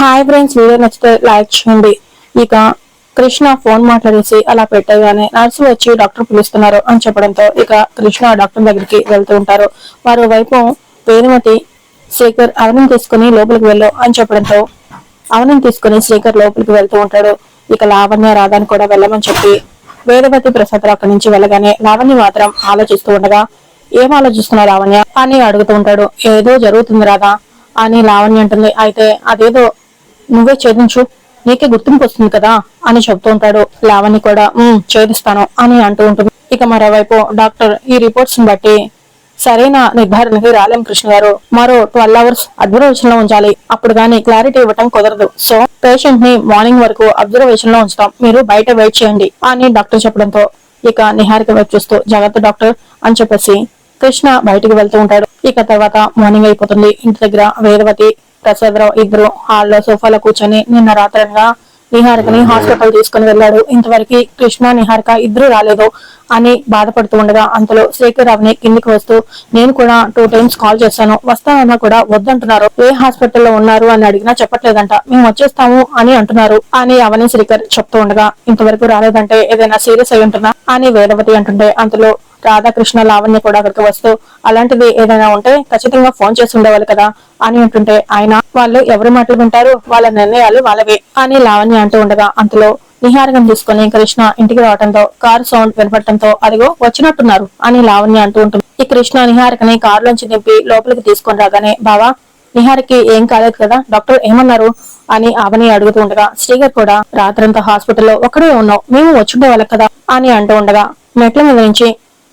Hi friends video నచ్చితే like చేయండి. ఇక కృష్ణ ఫోన్ మాట్లాడేసి అలా పెట్టగానే నర్సు వచ్చి డాక్టర్ పిలుస్తున్నారు అని చెప్పడంతో ఇక కృష్ణ డాక్టర్ దగ్గరికి వెళ్తూ ఉంటారు. మరోవైపు పేరుమతి శేఖర్ అవనం తీసుకుని లోపలికి వెళ్ళు అని చెప్పడంతో అవనం తీసుకుని శేఖర్ లోపలికి వెళ్తూ ఉంటాడు. ఇక లావణ్య రాధాని కూడా వెళ్ళమని చెప్పి వేదవతి ప్రసాద్ అక్కడి నుంచి వెళ్ళగానే లావణ్య మాత్రం ఆలోచిస్తూ ఉండగా ఏం ఆలోచిస్తున్నావు లావణ్య? అని అడుగుతూ ఉంటాడు. ఏదో జరుగుతుంది రాధా అని లావణ్య అంటుంది. అయితే అదేదో నువ్వే ఛేదించు. నీకే గుర్తింపు వస్తుంది కదా అని చెప్తూ ఉంటాడు. లావణ్య కూడా ఛేదిస్తాను అని అంటూ ఉంటుంది. ఇక మరోవైపు డాక్టర్ ఈ రిపోర్ట్స్ని బట్టి సరైన నిర్ధారణకి రాలేం కృష్ణ గారు. మరో ట్వెల్వ్ అవర్స్ అబ్జర్వేషన్లో ఉంచాలి. అప్పుడు గానీ క్లారిటీ ఇవ్వటం కుదరదు. సో పేషెంట్ని మార్నింగ్ వరకు అబ్జర్వేషన్లో ఉంచుతాం. మీరు బయట వెయిట్ చేయండి అని డాక్టర్ చెప్పడంతో ఇక నిహారిక వైపు చూస్తూ జాగ్రత్త డాక్టర్ అని చెప్పేసి కృష్ణ బయటికి వెళ్తూ ఉంటాడు. ఇక తర్వాత మార్నింగ్ అయిపోతుంది. ఇంటి దగ్గర వేదవతి ప్రసాదరావు ఇద్దరు హాల్లో సోఫాలో కూర్చొని నిన్న రాత్రంగా నిహారికని హాస్పిటల్ తీసుకుని వెళ్ళాడు. ఇంతవరకు కృష్ణ నిహారిక ఇద్దరు రాలేదు అని బాధపడుతూ ఉండగా అంతలో శేఖరరావుని కిందికి వస్తూ నేను కూడా టూ టైమ్స్ కాల్ చేశాను. వస్తానన్నా కూడా వద్దంటున్నారు. ఏ హాస్పిటల్లో ఉన్నారు అని అడిగినా చెప్పట్లేదంట. మేము వచ్చేస్తాము అని అంటున్నారు. అని అవని శ్రీకర్ చెప్తూ ఉండగా ఇంతవరకు రాలేదంటే ఏదైనా సీరియస్ అయి ఉంటున్నా? అని వేదవతి అంటుంటే అంతలో రాధాకృష్ణ లావణ్య కూడా అక్కడికి వస్తూ అలాంటిది ఏదైనా ఉంటే ఖచ్చితంగా ఫోన్ చేసి ఉండేవాళ్ళు కదా అని అంటుంటే ఆయన వాళ్ళు ఎవరి మాటలు వింటారు? వాళ్ళ నిర్ణయాలు వాళ్ళవే అని లావణ్య అంటూ ఉండగా అంతలో నిహారకం తీసుకుని కృష్ణ ఇంటికి రావడంతో కారు సౌండ్ వినపడటంతో అదిగో వచ్చినట్టున్నారు అని లావణ్య అంటూ ఉంటుంది. ఈ కృష్ణ నిహారికని కారులోంచి దింపి లోపలికి తీసుకొని రాగానే బావా నిహారికి ఏం కాలేదు కదా డాక్టర్ ఏమన్నారు? అని అవని అడుగుతూ ఉండగా శ్రీగర్ కూడా రాత్రంతా హాస్పిటల్లో ఒక్కడే ఉన్నావు మేము వచ్చుండే వాళ్ళం కదా అని అంటూ ఉండగా మెట్ల మీద నుంచి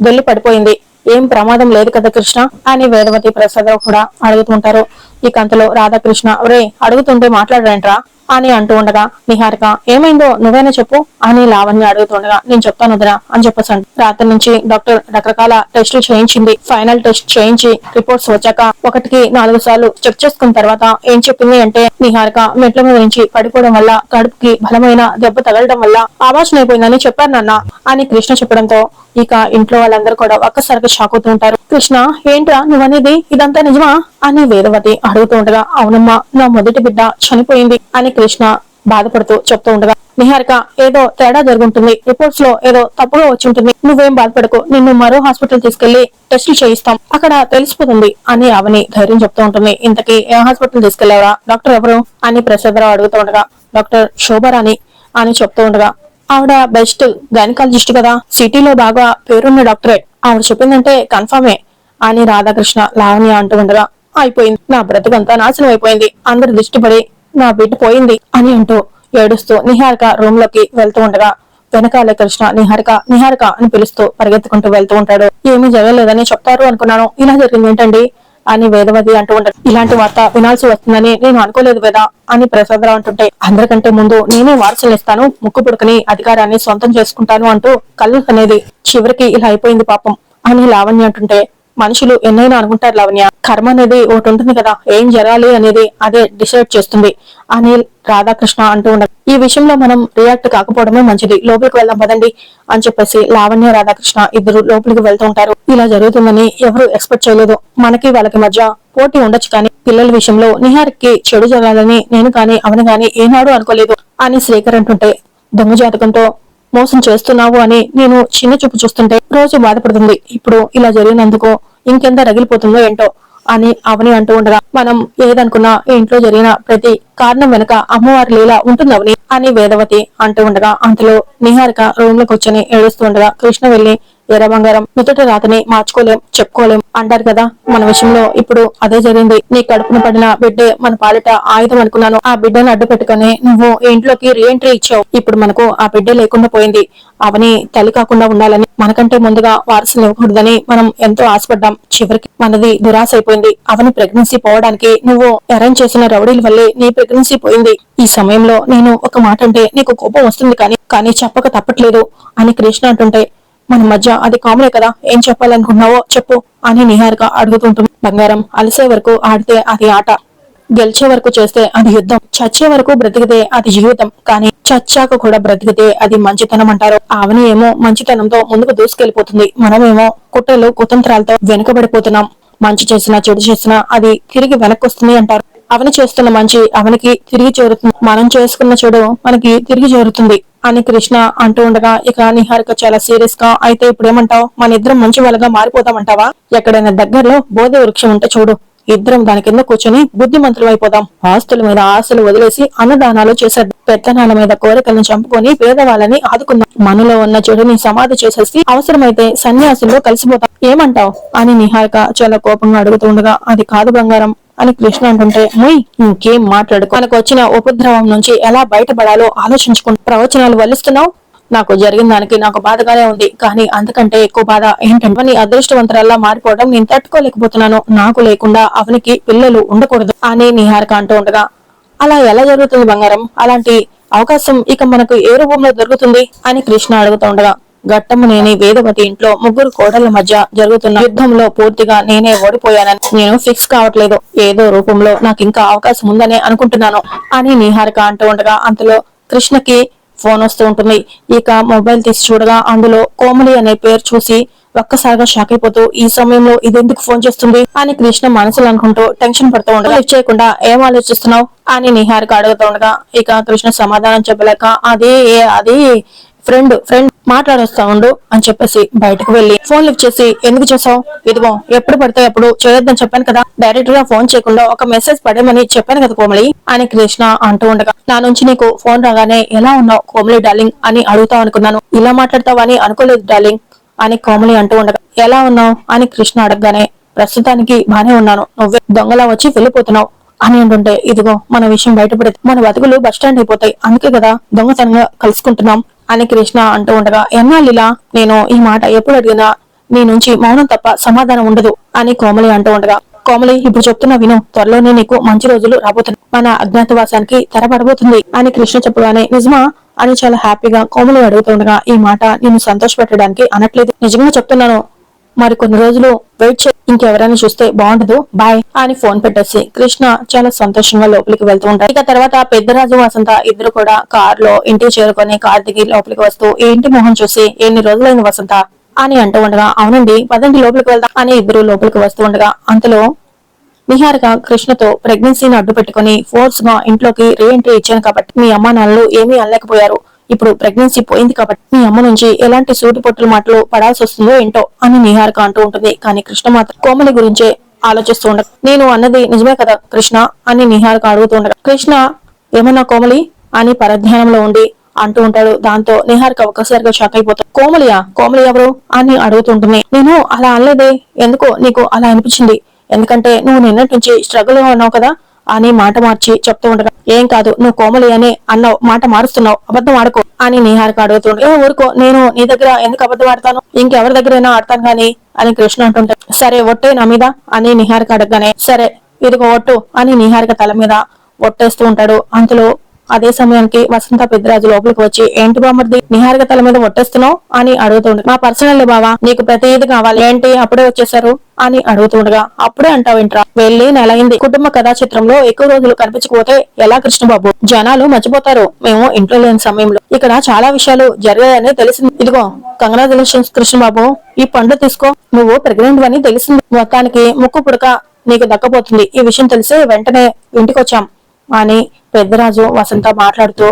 దొల్లి పడిపోయింది. ఏం ప్రమాదం లేదు కదా కృష్ణ అని వేదవతి ప్రసాదరావు కూడా అడుగుతుంటారు. ఈ కంతలో రాధాకృష్ణ రే అడుగుతుంటే మాట్లాడరంట్రా? అని అంటూ ఉండగా నిహారిక ఏమైందో నువ్వైనా చెప్పు అని లావణ్య అడుగుతుండగా నేను చెప్తాను వదినా అని చెప్పేసాను రాత్రి నుంచి డాక్టర్ రకరకాల టెస్టులు చేయించింది. ఫైనల్ టెస్ట్ చేయించి రిపోర్ట్స్ వచ్చాక ఒకటికి నాలుగు సార్లు చెక్ చేసుకున్న తర్వాత ఏం చెప్పింది అంటే నిహారిక మెట్ల మీద నుంచి పడిపోవడం వల్ల కడుపుకి బలమైన దెబ్బ తగలడం వల్ల ఆవాసన అయిపోయిందని చెప్పారు నాన్న అని కృష్ణ చెప్పడంతో ఇక ఇంట్లో వాళ్ళందరూ కూడా ఒక్కసారిగా షాక్ అవుతూ ఉంటారు. కృష్ణ ఏంట్రా నువ్వనేది? ఇదంతా నిజమా? అని వేదవతి అడుగుతూ ఉండగా అవునమ్మా నా మొదటి బిడ్డ చనిపోయింది అని కృష్ణ బాధపడుతూ చెప్తూ ఉండగా నిహారిక ఏదో తేడా జరుగుంటుంది. రిపోర్ట్స్లో ఏదో తప్పుగా వచ్చి ఉంటుంది నువ్వేం బాధపడకు. నిన్ను మరో హాస్పిటల్ తీసుకెళ్ళి టెస్టులు చేయిస్తాం. అక్కడ తెలిసిపోతుంది అని అవని ధైర్యం చెప్తూ ఉంటుంది. ఇంతకీ ఏ హాస్పిటల్ తీసుకెళ్ళారా డాక్టర్ ఎవరు? అని ప్రసాదరావు అడుగుతూ ఉండగా డాక్టర్ శోభరాణి అని చెప్తూ ఉండగా ఆవిడ బెస్ట్ గైనకాలజిస్ట్ కదా. సిటీలో బాగా పేరున్న డాక్టరే. ఆవిడ చెప్పిందంటే కన్ఫర్మే అని రాధాకృష్ణ లావణ్య అంటూ ఉండగా అయిపోయింది. నా బ్రతుకంతా నాశనం అయిపోయింది. అందరి దృష్టి పడి నా బిడ్డ పోయింది అని అంటూ ఏడుస్తూ నిహారిక రూమ్లోకి వెళ్తూ ఉండగా వెనకాలే కృష్ణ నిహారిక నిహారిక అని పిలుస్తూ పరిగెత్తుకుంటూ వెళ్తూ ఉంటాడు. ఏమీ జరగలేదని చెప్తారు అనుకున్నాను. ఇలా జరిగింది ఏంటండి? అని వేదవతి అంటూ ఉంటాడు ఇలాంటి వార్త వినాల్సి వస్తుందని నేను అనుకోలేదు వేదా అని ప్రసాదరావు అంటుంటే అందరికంటే ముందు నేనే వారసులు ఇస్తాను ముక్కు పుడుకుని అధికారాన్ని సొంతం చేసుకుంటాను అంటూ కళ్ళు అనేది చివరికి ఇలా అయిపోయింది పాపం అని లావణ్య అంటుంటే మనుషులు ఎన్నైనా అనుకుంటారు లావణ్య. కర్మ అనేది ఒకటి ఉంటుంది కదా ఏం జరగాలి అనేది అదే డిసైడ్ చేస్తుంది. అని రాధాకృష్ణ అంటూ ఉండదు ఈ విషయంలో మనం రియాక్ట్ కాకపోవడమే మంచిది. లోపలికి వెళ్దాం పదండి అని చెప్పేసి లావణ్య రాధాకృష్ణ ఇద్దరు లోపలికి వెళ్తూ ఉంటారు. ఇలా జరుగుతుందని ఎవరు ఎక్స్పెక్ట్ చేయలేదు. మనకి వాళ్ళకి మధ్య పోటీ ఉండొచ్చు కానీ పిల్లల విషయంలో నిహార్కి చెడు జరగాలని నేను కానీ అవని కానీ ఏనాడు అనుకోలేదు అని శ్రీకర్ అంటుంటే దొంగ జాతకంతో మోసం చేస్తున్నావు అని నేను చిన్న చూపు చూస్తుంటే రోజు బాధపడుతుంది. ఇప్పుడు ఇలా జరిగినందుకు ఇంకెంత రగిలిపోతుందో ఏంటో అని అవని అంటూ ఉండగా మనం ఏదనుకున్నా ఇంట్లో జరిగిన ప్రతి కారణం వెనక అమ్మవారి లీల ఉంటుందవని అని వేదవతి అంటూ ఉండగా అంతలో నిహారిక రూమ్లో కూర్చొని ఏడుస్తూ ఉండగా కృష్ణ వెళ్ళి ఎర్ర బంగారం నుదుట రాతని మార్చుకోలేం చెప్పుకోలేం. అంటారు కదా మన విషయంలో ఇప్పుడు అదే జరిగింది. నీ కడుపున పడిన బిడ్డే మన పాలిట ఆయుధం అనుకున్నాను. ఆ బిడ్డను అడ్డు పెట్టుకుని నువ్వు ఇంట్లోకి రీఎంట్రీ ఇచ్చావు. ఇప్పుడు మనకు ఆ బిడ్డే లేకుండా పోయింది. అవని తల్లి కాకుండా ఉండాలని మనకంటే ముందుగా వారసులు ఇవ్వకూడదని మనం ఎంతో ఆశపడ్డాం. చివరికి మనది దురాశ అయిపోయింది. అవని ప్రెగ్నెన్సీ పోవడానికి నువ్వు అరేంజ్ చేసిన రౌడీల వల్లే నీ ప్రెగ్నెన్సీ పోయింది. ఈ సమయంలో నేను ఒక మాట అంటే నీకు కోపం వస్తుంది కానీ కానీ చెప్పక తప్పట్లేదు అని కృష్ణ అంటుంటే మన మధ్య అది కామనే కదా. ఏం చెప్పాలనుకున్నావో చెప్పు అని నిహారిక అడుగుతుంటుంది. బంగారం అలసే వరకు ఆడితే అది ఆట. గెలిచే వరకు చేస్తే అది యుద్ధం. చచ్చే వరకు బ్రతికితే అది జీవితం. కానీ చచ్చాక కూడా బ్రతికితే అది మంచితనం అంటారు. ఆవని ఏమో మంచితనంతో ముందుకు దూసుకెళ్ళిపోతుంది మనమేమో కుట్రలు కుతంత్రాలతో వెనుకబడిపోతున్నాం. మంచి చేసినా చెడు చేసినా అది తిరిగి వెనక్కి వస్తుంది అంటారు. అవని చేస్తున్న మంచి అవనికి తిరిగి చేరుతుంది. మనం చేసుకున్న చెడు మనకి తిరిగి చేరుతుంది. అని కృష్ణ అంటూ ఉండగా ఇక నిహారిక చాలా సీరియస్గా అయితే ఇప్పుడు ఏమంటావు మన ఇద్దరం మంచి వాళ్ళగా మారిపోతామంటావా? ఎక్కడైనా దగ్గరలో బోధ వృక్షం ఉంటే చూడు. ఇద్దరం దాని కింద కూర్చొని బుద్ధిమంతులు అయిపోదాం. ఆస్తుల మీద ఆశలు వదిలేసి అన్నదానాలు చేసేద్దాం. పెత్తనాల మీద కోరికలను చంపుకొని పేదవాళ్ళని ఆదుకుందాం. మనలో ఉన్న చెడుని సమాధి చేసేసి అవసరమైతే సన్యాసుల్లో కలిసిపోతాం. ఏమంటావ్? అని నిహారిక చాలా కోపంగా అడుగుతుండగా అది కాదు బంగారం. అని కృష్ణ అంటుంటే ముయ్ ఇంకేం మాట్లాడుకో మనకు వచ్చిన ఉపద్రవం నుంచి ఎలా బయటపడాలో ఆలోచించుకుంటూ ప్రవచనాలు వల్లిస్తున్నావు? నాకు జరిగిన దానికి నాకు బాధగానే ఉంది కానీ అంతకంటే ఎక్కువ బాధ ఏంటంటే నీ అదృష్టవంతరాల్లా మారిపోవడం నేను తట్టుకోలేకపోతున్నాను. నాకు లేకుండా అవనికి పిల్లలు ఉండకూడదు అని నిహారిక అంటూ ఉండగా అలా ఎలా జరుగుతుంది బంగారం? అలాంటి అవకాశం ఇక మనకు ఏ రూపంలో దొరుకుతుంది? అని కృష్ణ అడుగుతూ ఉండగా ఘట్టమునేని వేదవతి ఇంట్లో ముగ్గురు కోడళ్ళ మధ్య జరుగుతున్న యుద్ధంలో పూర్తిగా నేనే ఓడిపోయానని నేను ఫిక్స్ కావట్లేదు. ఏదో రూపంలో నాకు ఇంకా అవకాశం ఉందనే అనుకుంటున్నాను. అని నిహారిక అంటూ ఉండగా అంతలో కృష్ణకి ఫోన్ వస్తూ ఉంటుంది. ఇక మొబైల్ తీసి చూడగా అందులో కోమలి అనే పేరు చూసి ఒక్కసారిగా షాక్ అయిపోతూ ఈ సమయంలో ఇదెందుకు ఫోన్ చేస్తుంది? అని కృష్ణ మనసులో అనుకుంటూ టెన్షన్ పడుతూ ఉండగా లిఫ్ట్ చేయకుండా ఏం ఆలోచిస్తున్నావు? అని నిహారిక అడుగుతూ ఉండగా ఇక కృష్ణ సమాధానం చెప్పలేక అది అది ఫ్రెండ్ ఫ్రెండ్ మాట్లాడొస్తా ఉండు అని చెప్పేసి బయటకు వెళ్ళి ఫోన్ లిఫ్ట్ చేసి ఎందుకు చేసావు? ఇదిగో ఎప్పుడు పడితే అప్పుడు చేయొద్దని చెప్పాను కదా. డైరెక్ట్గా ఫోన్ చేయకుండా ఒక మెసేజ్ పడేమని చెప్పాను కదా కోమలి. అని కృష్ణ అంటూ ఉండగా నా నుంచి నీకు ఫోన్ రాగానే ఎలా ఉన్నావు కోమలి డార్లింగ్? అని అడుగుతావు అనుకున్నాను. ఇలా మాట్లాడతావని అనుకోలేదు డార్లింగ్ అని కోమలి అంటూ ఉండగా ఎలా ఉన్నావు? అని కృష్ణ అడగగానే ప్రస్తుతానికి బానే ఉన్నాను. నువ్వే దొంగలా వచ్చి వెళ్ళిపోతున్నావు. అని అంటుంటే ఇదిగో మన విషయం బయటపడితే మన బతుకులు బస్టాండ్ అయిపోతాయి. అందుకే కదా దొంగతనంగా కలుసుకుంటున్నాం. అని కృష్ణ అంటూ ఉండగా ఎన్నాళ్ళిలా నేను ఈ మాట ఎప్పుడు అడిగినా నీ నుంచి మౌనం తప్ప సమాధానం ఉండదు అని కోమలి అంటూ ఉండగా కోమలి ఇప్పుడు చెప్తున్నా విను త్వరలోనే నీకు మంచి రోజులు రాబోతున్నాయి. మన అజ్ఞాతవాసానికి తెరపడబోతుంది అని కృష్ణ చెప్పగానే నిజమా? అని చాలా హ్యాపీగా కోమలి అడుగుతుండగా ఈ మాట నేను సంతోషపెట్టడానికి అనట్లేదు. నిజంగా చెప్తున్నాను మరి కొన్ని రోజులు వెయిట్ చే ఇంకెవరైనా చూస్తే బాగుండదు. బాయ్ అని ఫోన్ పెట్టేసి కృష్ణ చాలా సంతోషంగా లోపలికి వెళ్తూ ఉంటారు ఇక తర్వాత పెద్దరాజు వసంత ఇద్దరు కూడా కార్లో ఇంటికి చేరుకొని కార్ దిగి లోపలికి వస్తూ ఏంటి మొహం చూసి ఎన్ని రోజులైన వసంత? అని అంటూ ఉండగా అవునండి పదండి లోపలికి వెళ్దాం అని ఇద్దరు లోపలికి వస్తూ ఉండగా అంతలో నిహారిక కృష్ణతో ప్రెగ్నెన్సీని అడ్డు పెట్టుకుని ఫోర్స్గా ఇంట్లోకి రీఎంట్రీ ఇచ్చాను కాబట్టి మీ అమ్మా నాన్నలు ఏమీ అనలేకపోయారు. ఇప్పుడు ప్రెగ్నెన్సీ పోయింది కాబట్టి మీ అమ్మ నుంచి ఎలాంటి సూటి పొట్టుల మాటలు పడాల్సి వస్తుందో ఏంటో అని నిహారిక అంటూ ఉంటుంది. కానీ కృష్ణ మాత్రం కోమలి గురించే ఆలోచిస్తూ ఉండదు. నేను అన్నది నిజమే కదా కృష్ణ అని నిహారిక అడుగుతూ ఉండగా కృష్ణ ఏమన్నా కోమలి? అని పరధ్యానంలో ఉండి అంటూ ఉంటాడు. దాంతో నిహారిక ఒక్కసారిగా షాక్ అయిపోతాడు. కోమలియా? కోమలి ఎవరు? అని అడుగుతుంటుంది నేను అలా అనలేదే. ఎందుకో నీకు అలా అనిపించింది. ఎందుకంటే నువ్వు నిన్నటి నుంచి స్ట్రగుల్గా ఉన్నావు కదా. అని మాట మార్చి చెప్తూ ఉండగా ఏం కాదు నువ్వు కోమలి అని అన్నావు మాట మారుస్తున్నావు అబద్ధం ఆడుకో అని నిహారిక అడుగుతుండే. ఏ ఊరుకో నేను నీ దగ్గర ఎందుకు అబద్ధం ఆడతాను? ఇంకెవరి దగ్గరైనా ఆడతాను గాని అని కృష్ణ అంటుంటే సరే ఒట్టే నా మీద అని నిహారిక అడగగానే సరే ఇదిగో ఒట్టు అని నిహారిక తల మీద ఒట్టేస్తూ ఉంటాడు. అంతలో అదే సమయానికి వసంత పెద్దరాజు లోపలికి వచ్చి ఏంటి బామ్మర్ది నిహారిక తల మీద ఒట్టేస్తున్నావు? అని అడుగుతుండే. మా పర్సనల్ బావా నీకు ప్రతిదీ కావాలి. ఏంటి? అప్పుడే వచ్చేసారు అని అడుగుతుండగా అప్పుడే అంటావేంట్రా? వెళ్ళి నెల అయింది కుటుంబ కథా చిత్రంలో ఎక్కువ రోజులు కనిపించకపోతే ఎలా కృష్ణబాబు? జనాలు మర్చిపోతారు. మేము ఇంట్లో లేని సమయంలో. ఇక్కడ చాలా విషయాలు జరిగాయని తెలిసింది. ఇదిగో కంగ్రాచులేషన్స్ కృష్ణబాబు ఈ పండ్లు తీసుకో. నువ్వు ప్రెగ్నెంట్ అని తెలిసింది. మొత్తానికి ముక్కు పుడక నీకు దక్కపోతుంది ఈ విషయం తెలిసి వెంటనే ఇంటికి వచ్చాం అని పెద్దరాజు వసంత మాట్లాడుతూ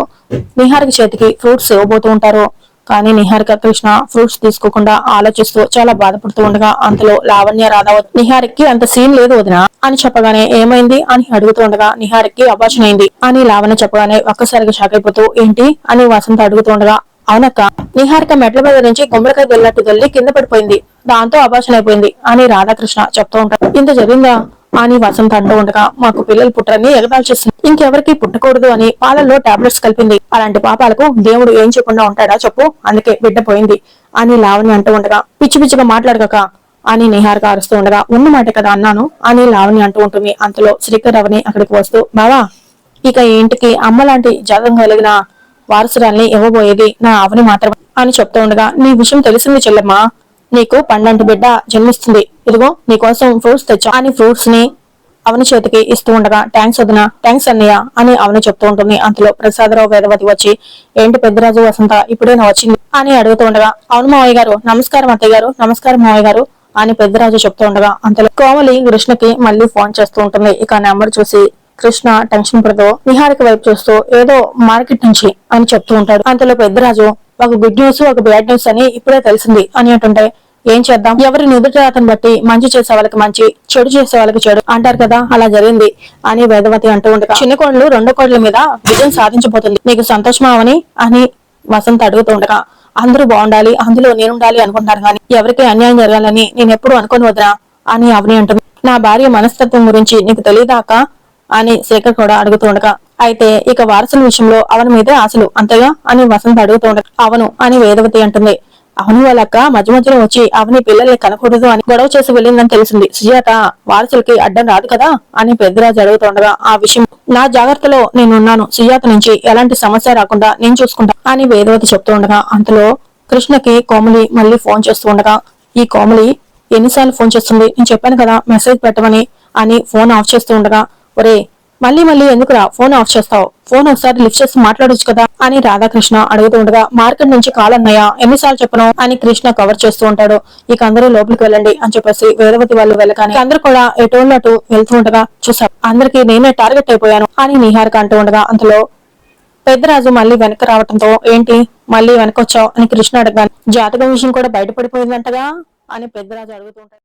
నిహారిక చేతికి ఫ్రూట్స్ ఇవ్వబోతూ ఉంటారు. కానీ నిహారిక కృష్ణ ఫ్రూట్స్ తీసుకోకుండా ఆలోచిస్తూ చాలా బాధపడుతూ ఉండగా అంతలో లావణ్య రాధవ నిహారికి అంత సీన్ లేదు వదిన అని చెప్పగానే ఏమైంది అని అడుగుతూ ఉండగా నిహారికి అభాషణ అయింది అని లావణ్య చెప్పగానే ఒక్కసారిగా షాక్ అయిపోతూ ఏంటి? అని వసంత అడుగుతూ ఉండగా అవునక్క నిహారిక మెట్ల మీద నుంచి గుమ్మడికాయ వెళ్ళినట్టు వెళ్ళి కింద పడిపోయింది. దాంతో అభాషణ అయిపోయింది అని రాధాకృష్ణ చెప్తూ ఉంటారు ఇంత జరిగిందా? అని వసంత అంటూ ఉండగా మాకు పిల్లలు పుట్టరని ఎగతాలు చేస్తుంది ఇంకెవరికి పుట్టకూడదు అని పాలల్లో టాబ్లెట్స్ కలిపింది. అలాంటి పాపాలకు దేవుడు ఏం చేయకుండా ఉంటాడా చెప్పు. అందుకే బిడ్డ పోయింది. అని లావణ్య అంటూ ఉండగా పిచ్చి పిచ్చిగా మాట్లాడక అని నిహారిక అరుస్తూ ఉండగా ఉన్న మాట కదా అన్నాను. అని లావణ్య అంటూ ఉంటుంది. అంతలో శ్రీకర్ అవని అక్కడికి వస్తూ బావా ఇక ఇంటికి అమ్మ లాంటి జాతకం కలిగిన వారసురాల్ని ఇవ్వబోయేది నా అవని మాత్రమే అని చెప్తూ ఉండగా నీ విషయం తెలిసింది చెల్లమ్మా. నీకు పండంటి బిడ్డ జన్మిస్తుంది. ఇదిగో నీకోసం ఫ్రూట్స్ తెచ్చా. అని ఫ్రూట్స్ని అవని చేతికి ఇస్తూ ఉండగా ట్యాంక్స్ వదిన ట్యాంక్స్ అన్నయ్య అని అవని చెప్తూ ఉంటుంది. అంతలో ప్రసాదరావు వేదవతి వచ్చి ఏంటి పెద్దరాజు వసంత ఇప్పుడేనా వచ్చింది? అని అడుగుతూ ఉండగా అవును మావయ్య గారు నమస్కారం అత్తయ్య గారు నమస్కారం మావయ్య గారు అని పెద్దరాజు చెప్తూ ఉండగా అంతలో కోమలి కృష్ణకి మళ్ళీ ఫోన్ చేస్తూ ఉంటుంది. ఇక నెంబర్ చూసి కృష్ణ టెన్షన్ పడుతూ నిహారిక వైపు చూస్తూ ఏదో మార్కెట్ నుంచి అని చెప్తూ ఉంటాడు. అంతలో పెద్దరాజు ఒక గుడ్ న్యూస్ ఒక బ్యాడ్ న్యూస్ అని ఇప్పుడే తెలిసింది అని అంటుంటే ఏం చేద్దాం? ఎవరి నుదుట అతను బట్టి మంచి చేసే వాళ్ళకి మంచి చెడు చేసే వాళ్ళకి చెడు అంటారు కదా అలా జరిగింది అని వేదవతి అంటూ ఉండగా చిన్న కోడలు రెండో కోడల మీద విజయం సాధించబోతుంది. నీకు సంతోషమావని అని వసంత్ అడుగుతూ ఉండగా అందరూ బాగుండాలి అందులో నేనుండాలి అనుకుంటారు కానీ ఎవరికి అన్యాయం జరగాలని నేను ఎప్పుడు అనుకోని వదరా అని అవని అంటుంది. నా భార్య మనస్తత్వం గురించి నీకు తెలియదాకా అని శేఖర్ కూడా అడుగుతూ ఉండగా అయితే ఇక వారసుల విషయంలో అవని మీదే ఆశలు. అంతగా? అని వసంత్ అడుగుతూ ఉండదు అవును అని వేదవతి అంటుంది. అవును వాళ్ళక్క మధ్య మధ్యలో వచ్చి అవని పిల్లల్ని కనకూడదు అని గొడవ చేసి వెళ్ళిందని తెలిసింది. సుజాత వారసులకి అడ్డం రాదు కదా అని పెద్దరాజు అడుగుతుండగా ఆ విషయం నా జాగ్రత్తలో నేనున్నాను. సుజాత నుంచి ఎలాంటి సమస్య రాకుండా నేను చూసుకుంటా అని వేదవతి చెప్తూ ఉండగా అంతలో కృష్ణకి కోమలి మళ్ళీ ఫోన్ చేస్తూ ఉండగా ఈ కోమలి ఎన్నిసార్లు ఫోన్ చేస్తుంది? నేను చెప్పాను కదా మెసేజ్ పెట్టమని అని ఫోన్ ఆఫ్ చేస్తూ ఉండగా ఒరే మళ్ళీ మళ్ళీ ఎందుకురా ఫోన్ ఆఫ్ చేస్తావు. ఫోన్ ఒకసారి లిఫ్ట్ చేసి మాట్లాడొచ్చు కదా అని రాధాకృష్ణ అడుగుతూ ఉండగా మార్కెట్ నుంచి కాల్ అన్నయ్య ఎన్నిసార్లు చెప్పను? అని కృష్ణ కవర్ చేస్తూ ఉంటాడు. ఇక అందరూ లోపలికి వెళ్ళండి అని చెప్పేసి వేదవతి వాళ్ళు వెళ్ళకాని అందరూ కూడా ఎటువంటి అటు వెళ్తూ ఉండగా చూసాం అందరికి నేనే టార్గెట్ అయిపోయాను అని నిహారిక అంటూ ఉండగా అంతలో పెద్దరాజు మళ్ళీ వెనక రావటంతో ఏంటి? మళ్ళీ వెనకొచ్చావు? అని కృష్ణ అడగాను జాతక విషయం కూడా బయటపడిపోయిందంటగా? అని పెద్దరాజు అడుగుతూ ఉంటాడు.